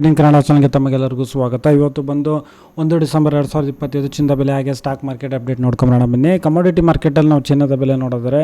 Indian Kannada ಚಾನಲ್ಗೆ ತಮಗೆಲ್ಲರಿಗೂ ಸ್ವಾಗತ. ಇವತ್ತು ಬಂದು ಒಂದು ಡಿಸೆಂಬರ್ ಎರಡು ಸಾವಿರದ ಇಪ್ಪತ್ತೈದು ಚಿನ್ನದ ಬೆಲೆ ಹಾಗೆ ಸ್ಟಾಕ್ ಮಾರ್ಕೆಟ್ ಅಪ್ಡೇಟ್ ನೋಡ್ಕೊಂಬರೋಣ. ಬನ್ನಿ ಕಮೋಡಿಟಿ ಮಾರ್ಕೆಟಲ್ಲಿ ನಾವು ಚಿನ್ನದ ಬೆಲೆ ನೋಡಿದ್ರೆ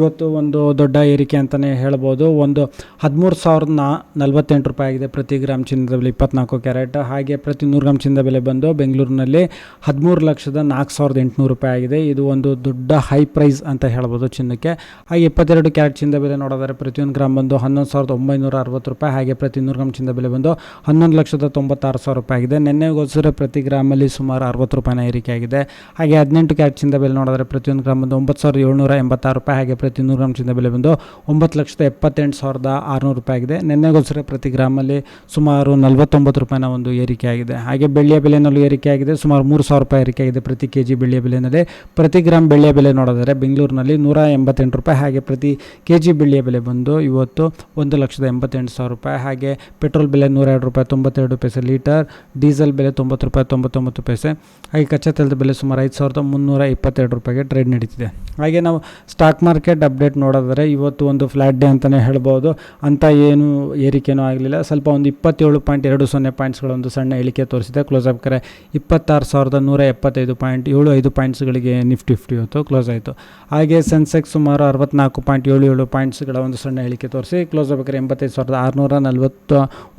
ಇವತ್ತು ಒಂದು ದೊಡ್ಡ ಏರಿಕೆ ಅಂತಲೇ ಹೇಳ್ಬೋದು. ಒಂದು ಹದಿಮೂರು ಸಾವಿರದ ನಲ್ವತ್ತೆಂಟು ರೂಪಾಯಿ ಆಗಿದೆ ಪ್ರತಿ ಗ್ರಾಮ್ ಚಿನ್ನದ ಬೆಲೆ, ಇಪ್ಪತ್ನಾಲ್ಕು ಕ್ಯಾರೆಟ್. ಹಾಗೆ ಪ್ರತಿ ನೂರು ಗ್ರಾಮ್ ಚಿನ್ನದ ಬೆಲೆ ಬಂದು ಬೆಂಗಳೂರಿನಲ್ಲಿ ಹದಿಮೂರು ಲಕ್ಷದ ನಾಲ್ಕು ಸಾವಿರದ ಎಂಟುನೂರು ರೂಪಾಯಿ ಆಗಿದೆ. ಇದು ಒಂದು ದೊಡ್ಡ ಹೈ ಪ್ರೈಸ್ ಅಂತ ಹೇಳ್ಬೋದು ಚಿನ್ನಕ್ಕೆ. ಹಾಗೆ ಇಪ್ಪತ್ತೆರಡು ಕ್ಯಾರೆಟ್ ಚಿನ್ನದ ಬೆಲೆ ನೋಡಿದರೆ ಪ್ರತಿಯೊಂದು ಗ್ರಾಮ್ ಬಂದು ಹನ್ನೊಂದು ಸಾವಿರದ ಒಂಬೈನೂರ ಅರವತ್ತು ರೂಪಾಯಿ. ಹಾಗೆ ಪ್ರತಿ ನೂರು ಗ್ರಾಮ್ ಚಿನ್ನದ ಬೆಲೆ ಬಂದು ಹನ್ನೊಂದು ಲಕ್ಷದ ತೊಂಬತ್ತಾರು ಸಾವಿರ ರೂಪಾಯಿ ಆಗಿದೆ. ನಿನ್ನೆಗೋಸ್ಕರ ಪ್ರತಿ ಗ್ರಾಮಲ್ಲಿ ಸುಮಾರು ಅರವತ್ತು ರೂಪಾಯಿನ ಏರಿಕೆ ಆಗಿದೆ. ಹಾಗೆ ಹದಿನೆಂಟು ಕ್ಯಾಟ್ ಚಿಂದ ಬೆಲೆ ನೋಡಿದ್ರೆ ಪ್ರತಿಯೊಂದು ಗ್ರಾಮ ಬಂದು ಒಂಬತ್ತು ಸಾವಿರದ ಏಳ್ನೂರ ಎಂಬತ್ತಾರು ರೂಪಾಯಿ, ಹಾಗೆ ಪ್ರತಿ ನೂರು ಗ್ರಾಮ್ ಚಿಂದ ಬೆಲೆ ಬಂದು ಒಂಬತ್ತು ಲಕ್ಷದ ಎಪ್ಪತ್ತೆಂಟು ಸಾವಿರದ ಆರುನೂರು ರೂಪಾಯಿ ಆಗಿದೆ. ನಿನ್ನೆಗೋಸ್ಕರ ಪ್ರತಿ ಗ್ರಾಮಲ್ಲಿ ಸುಮಾರು ನಲವತ್ತೊಂಬತ್ತು ರೂಪಾಯಿನ ಒಂದು ಏರಿಕೆ ಆಗಿದೆ. ಹಾಗೆ ಬೆಳ್ಳಿಯ ಬೆಲೆನಲ್ಲೂ ಏರಿಕೆ ಆಗಿದೆ. ಸುಮಾರು ಮೂರು ಸಾವಿರ ರೂಪಾಯಿ ಏರಿಕೆ ಆಗಿದೆ ಪ್ರತಿ ಕೆ ಜಿ ಬೆಳ್ಳಿಯ ಬೆಲೆಯಲ್ಲಿ ಪ್ರತಿ ಗ್ರಾಮ್ ಬೆಳ್ಳಿಯ ಬೆಲೆ ನೋಡಿದರೆ ಬೆಂಗಳೂರಿನಲ್ಲಿ ನೂರ ಎಂಬತ್ತೆಂಟು ರೂಪಾಯಿ, ಹಾಗೆ ಪ್ರತಿ ಕೆ ಜಿ ಬೆಳ್ಳಿಯ ಬೆಲೆ ಬಂದು ಇವತ್ತು ಒಂದು ಲಕ್ಷದ ಎಂಬತ್ತೆಂಟು ಸಾವಿರ ರೂಪಾಯಿ. ಹಾಗೆ ಪೆಟ್ರೋಲ್ ಬೆಲೆ ನೂರ ಎರಡು ರೂಪಾಯಿ ತೊಂಬತ್ತೆರಡು ಪೈಸೆ ಲೀಟರ್, ಡೀಸೆಲ್ ಬೆಲೆ ತೊಂಬತ್ತು ರೂಪಾಯಿ, ತೊಂಬತ್ತೊಂಬತ್ತು ಪೈಸೆ. ಹಾಗೆ ಕಚ್ಚಾ ತೈಲದ ಬೆಲೆ ಸುಮಾರು ಐದು ಸಾವಿರದ ಮುನ್ನೂರ ಇಪ್ಪತ್ತೆರಡು ರೂಪಾಯಿಗೆ ಟ್ರೇಡ್ ನಡೀತಿದೆ. ಹಾಗೆ ನಾವು ಸ್ಟಾಕ್ ಮಾರ್ಕೆಟ್ ಅಪ್ಡೇಟ್ ನೋಡೋದಾದರೆ ಇವತ್ತು ಒಂದು ಫ್ಲಾಟ್ ಡೇ ಅಂತಲೇ ಹೇಳ್ಬೋದು. ಅಂತ ಏನು ಏರಿಕೆಯೂ ಆಗಲಿಲ್ಲ. ಸ್ವಲ್ಪ ಒಂದು ಇಪ್ಪತ್ತೇಳು ಪಾಯಿಂಟ್ ಎರಡು ಸೊನ್ನೆ ಪಾಯಿಂಟ್ಸ್ಗಳ ಒಂದು ಸಣ್ಣ ಇಳಿಕೆ ತೋರಿಸಿದೆ. ಕ್ಲೋಸ್ ಆಗ್ಬೇಕಾರೆ ಇಪ್ಪತ್ತಾರು ಸಾವಿರದ ನೂರ ಎಪ್ಪತ್ತೈದು ಪಾಯಿಂಟ್ ಏಳು ಐದು ಪಾಯಿಂಟ್ಸ್ಗಳಿಗೆ ನಿಫ್ಟಿ ಫಿಫ್ಟಿ ಇವತ್ತು ಕ್ಲೋಸ್ ಆಯಿತು. ಹಾಗೆ ಸೆನ್ಸೆಕ್ಸ್ ಸುಮಾರು ಅರವತ್ನಾಲ್ಕು ಪಾಯಿಂಟ್ ಏಳು ಏಳು ಪಾಯಿಂಟ್ಸ್ಗಳ ಒಂದು ಸಣ್ಣ ಇಳಿಕೆ ತೋರಿಸಿ. ಕ್ಲೋಸ್ ಆಗ್ಬೇಕಾದ್ರೆ ಎಂಬತ್ತೈದು ಸಾವಿರದ ಆರುನೂರ ನಲ್ವತ್ತ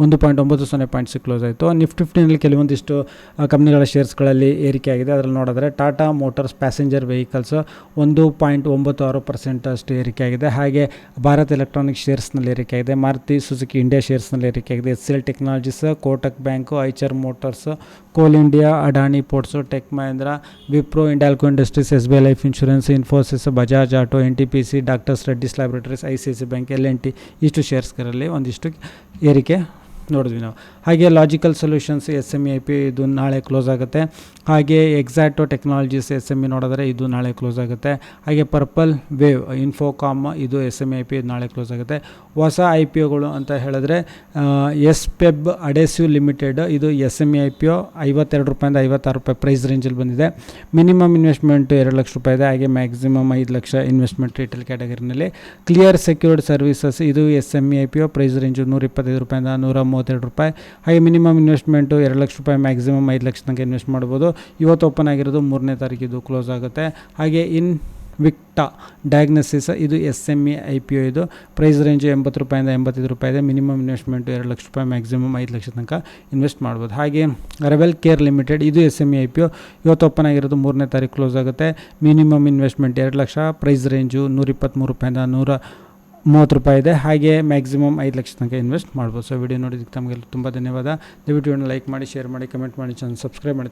ಒಂದು ಪಾಯಿಂಟ್ ಒಂಬತ್ತು ಸೊನ್ನೆ ಪಾಯಿಂಟ್ಸ್ ಕ್ಲೋಸ್ ಆಯಿತು. ನಿಫ್ಟಿ ಫಿಫ್ಟಿನಲ್ಲಿ ಕೆಲವೊಂದಿಷ್ಟು ಕಂಪ್ನಿಗಳ ಶೇರ್ಸ್ಗಳಲ್ಲಿ ಏರಿಕೆ ಆಗಿದೆ. ಅದರಲ್ಲಿ ನೋಡಿದ್ರೆ ಟಾಟಾ ಮೋಟಾರ್ಸ್ ಪ್ಯಾಸೆಂಜರ್ ವೆಹಿಕಲ್ಸ್ ಒಂದು ಪಾಯಿಂಟ್ ಒಂಬತ್ತು ಆರು ಪರ್ಸೆಂಟ್ ಅಷ್ಟು ಏರಿಕೆ ಆಗಿದೆ. ಹಾಗೆ ಭಾರತ್ ಎಲೆಕ್ಟ್ರಾನಿಕ್ ಶೇರ್ಸ್ನಲ್ಲಿ ಏರಿಕೆ ಆಗಿದೆ. ಮಾರುತಿ ಸುಜುಕಿ ಇಂಡಿಯಾ ಶೇರ್ಸ್ನಲ್ಲಿ ಏರಿಕೆ ಆಗಿದೆ. S L technologies Kotak bank Eicher motors coal India Adani ports tech Mahindra Wipro Hindalco industries S B I life insurance Infosys Bajaj auto N T P C doctor's Reddy's laboratories I C C bank L and T ಇಷ್ಟು ಶೇರ್ಸ್ಗಳಲ್ಲಿ ಒಂದಿಷ್ಟು ಏರಿಕೆ ನೋಡಿದ್ವಿ ನಾವು. ಹಾಗೆ logical solutions S M I P ಇದು ನಾಳೆ close ಆಗುತ್ತೆ. ಹಾಗೆ ಎಕ್ಸಾಕ್ಟೋ ಟೆಕ್ನಾಲಜೀಸ್ ಎಸ್ ಎಂ ಇ ನೋಡಿದ್ರೆ ಇದು ನಾಳೆ ಕ್ಲೋಸ್ ಆಗುತ್ತೆ. ಹಾಗೆ ಪರ್ಪಲ್ ವೇವ್ ಇನ್ಫೋಕಾಮ್ ಇದು ಎಸ್ ಎಂ ಐ ಪಿ ನಾಳೆ ಕ್ಲೋಸ್ ಆಗುತ್ತೆ. ಹೊಸ ಐ ಪಿ ಒಗಳು ಅಂತ ಹೇಳಿದ್ರೆ ಎಸ್ ಪೆಬ್ ಅಡೆಸಿವ್ ಲಿಮಿಟೆಡ್, ಇದು S M E I P O, ಐವತ್ತೆರಡು ರೂಪಾಯಿಂದ ಐವತ್ತಾರು ರೂಪಾಯಿ ಪ್ರೈಸ್ ರೇಂಜಲ್ಲಿ ಬಂದಿದೆ. ಮಿನಿಮಮ್ ಇನ್ವೆಸ್ಟ್ಮೆಂಟ್ ಎರಡು ಲಕ್ಷ ರೂಪಾಯಿ ಇದೆ, ಹಾಗೆ ಮ್ಯಾಕ್ಸಿಮಮ್ ಐದು ಲಕ್ಷ ಇನ್ವೆಸ್ಟ್ಮೆಂಟ್ ರಿಟೇಲ್ ಕ್ಯಾಟಗರಿನಲ್ಲಿ ಕ್ಲಿಯರ್ ಸೆಕ್ಯೂರ್ಡ್ ಸರ್ವಿಸಸ್ ಇದು S M E I P O price range ನೂರ ಇಪ್ಪತ್ತೈದು ರೂಪಾಯಿಂದ ನೂರ ಮೂವತ್ತೆರಡು ರೂಪಾಯಿ. ಹಾಗೆ ಮಿನಿಮಮ್ ಇನ್ವೆಸ್ಟ್ಮೆಂಟು ಎರಡು ಲಕ್ಷ ರೂಪಾಯಿ ಮ್ಯಾಕ್ಸಿಮಮ್ ಐದು ಲಕ್ಷ ತನಕ ಇನ್ವೆಸ್ಟ್ ಮಾಡ್ಬೋದು ಇವತ್ತು ಓಪನ್ ಆಗಿರೋದು ಮೂರನೇ ತಾರೀಕಿದು ಕ್ಲೋಸ್ ಆಗುತ್ತೆ. ಹಾಗೆ ಇನ್ ವಿಕ್ಟಾ ಡಯಾಗ್ನೋಸಿಸ್, ಇದು S M E I P O ಇದು. ಪ್ರೈಸ್ ರೇಂಜ್ ಎಂಬತ್ತು ರೂಪಾಯಿಂದ ಎಂಬತ್ತೈದು ರೂಪಾಯಿ ಇದೆ. ಮಿನಿಮಮ್ ಇನ್ವೆಸ್ಟ್ಮೆಂಟ್ ಎರಡು ಲಕ್ಷ ರೂಪಾಯಿ, ಮ್ಯಾಕ್ಸಿಮಮ್ ಐದು ಲಕ್ಷ ತನಕ ಇನ್ವೆಸ್ಟ್ ಮಾಡ್ಬೋದು. ಹಾಗೆ ರೆವೆಲ್ ಕೇರ್ ಲಿಮಿಟೆಡ್, ಇದು S M E I P O. ಇವತ್ತು ಓಪನ್ ಆಗಿರೋದು ಮೂರನೇ ತಾರೀಕು ಕ್ಲೋಸ್ ಆಗುತ್ತೆ. ಮಿನಿಮಮ್ ಇನ್ವೆಸ್ಟ್ಮೆಂಟ್ ಎರಡು ಲಕ್ಷ, ಪ್ರೈಸ್ ರೇಂಜು ನೂರ ಇಪ್ಪತ್ತ್ಮೂರು ರೂಪಾಯಿಂದ ನೂರ ಮೂವತ್ತು ರೂಪಾಯಿ ಇದೆ. ಹಾಗೆ ಮ್ಯಾಕ್ಸಿಮಮ್ ಐದು ಲಕ್ಷ ತನಕ ಇನ್ವೆಸ್ಟ್ ಮಾಡ್ಬೋದು. ಸೊ, ವಿಡಿಯೋ ನೋಡಿದ್ದಕ್ಕೆ ತಮಗೆಲ್ಲ ತುಂಬ ಧನ್ಯವಾದ. ದಯವಿಟ್ಟು ಲೈಕ್ ಮಾಡಿ, ಶೇರ್ ಮಾಡಿ, ಕಮೆಂಟ್ ಮಾಡಿ, ಚಾನಲ್ ಸಬ್ಸ್ಕ್ರೈಬ್ ಮಾಡಿ.